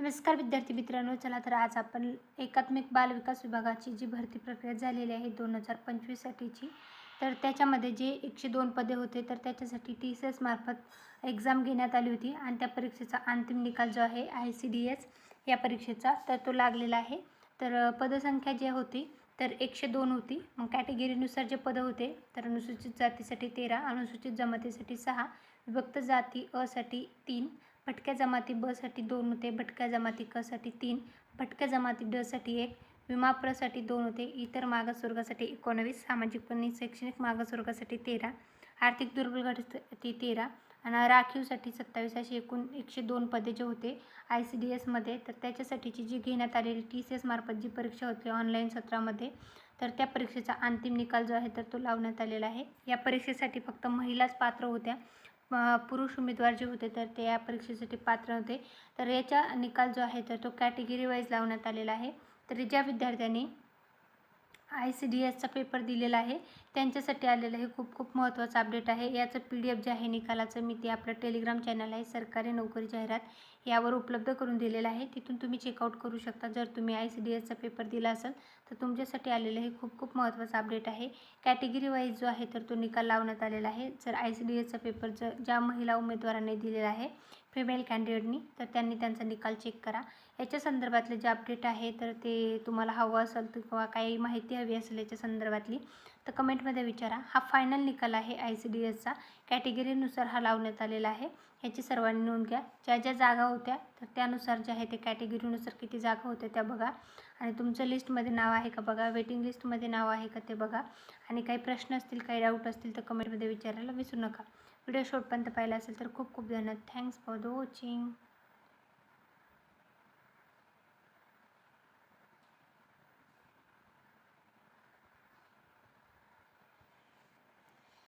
नमस्कार विद्यार्थी मित्रांनो चला तर आज आपण एकात्मिक बाल विकास विभागाची जी भरती प्रक्रिया झालेली आहे दोन हजार पंचवीससाठीची तर त्याच्यामध्ये जे एकशे दोन पदे होते तर त्याच्यासाठी टी सी एस मार्फत एक्झाम घेण्यात आली होती आणि त्या परीक्षेचा अंतिम निकाल जो आहे आय सी डी एस या परीक्षेचा तर तो लागलेला आहे. तर पदसंख्या जी होती तर एकशे दोन होती. मग कॅटेगरीनुसार जे पदं होते तर अनुसूचित जातीसाठी तेरा अनुसूचित जमातीसाठी सहा विभक्त जाती असाठी तीन भटक्या जमाती ब साठी दोन होते भटक्या जमाती क साठी तीन भटक्या जमाती ड साठी एक विमा प्रसाठी दोन होते इतर मागासवर्गासाठी एकोणवीस सामाजिक पण शैक्षणिक मागासवर्गासाठी तेरा आर्थिक दुर्बल गटासाठी तेरा आणि राखीवसाठी सत्तावीस असे एकूण एकशे दोन पदे जे होते आय सी डी एसमध्ये तर त्याच्यासाठीची जी घेण्यात आलेली टी सी एस मार्फत जी परीक्षा होती ऑनलाईन सत्रामध्ये तर त्या परीक्षेचा अंतिम निकाल जो आहे तर तो लावण्यात आलेला आहे. या परीक्षेसाठी फक्त महिलाच पात्र होत्या. पुरुष उमेदवार जे होते तर ते या परीक्षेसाठी पात्र होते. तर याचा निकाल जो आहे तर तो कॅटेगरी वाईज लावण्यात आलेला आहे. तरी ज्या विद्यार्थ्यांनी आय सी डी एसचा पेपर दिलेला आहे. त्यांच्यासाठी आलेलं हे खूप खूप महत्त्वाचं अपडेट आहे. याचं पी डी एफ जे आहे निकालाचं मी ते आपलं टेलिग्राम चॅनल आहे सरकारी नोकरी जाहिरात यावर उपलब्ध करून दिलेलं आहे. तिथून तुम्ही चेकआउट करू शकता. जर तुम्ही आय सी डी एसचा पेपर दिला असेल तर तुमच्यासाठी आलेलं हे खूप खूप महत्त्वाचं अपडेट आहे. कॅटेगरी वाईज जो आहे तर तो निकाल लावण्यात आलेला आहे. जर आय सी डी एसचा पेपर जर ज्या महिला उमेदवारांनी दिलेला आहे फिमेल कॅन्डिडेटनी तर त्यांनी त्यांचा निकाल चेक करा. याच्या संदर्भातले जे अपडेट आहे तर ते तुम्हाला हवं असेल तर किंवा काही माहिती हवी असेल याच्या संदर्भातली तर कमेंटमध्ये विचारा. हा फायनल निकाल आहे आय सी डी एसचा कॅटेगरीनुसार हा लावण्यात आलेला आहे. ह्याची सर्वांनी नोंद घ्या. ज्या ज्या जागा होत्या तर त्यानुसार जे आहे ते कॅटेगरीनुसार किती जागा होत्या त्या बघा. आणि तुमचं लिस्टमध्ये नाव आहे का बघा? वेटिंग लिस्टमध्ये नाव आहे का ते बघा. आणि काही प्रश्न असतील काही डाऊट असतील तर कमेंटमध्ये विचारायला विसरू नका. व्हिडिओ शॉर्टपर्यंत पाहिला असेल तर खूप खूप धन्यवाद. Thanks for the watching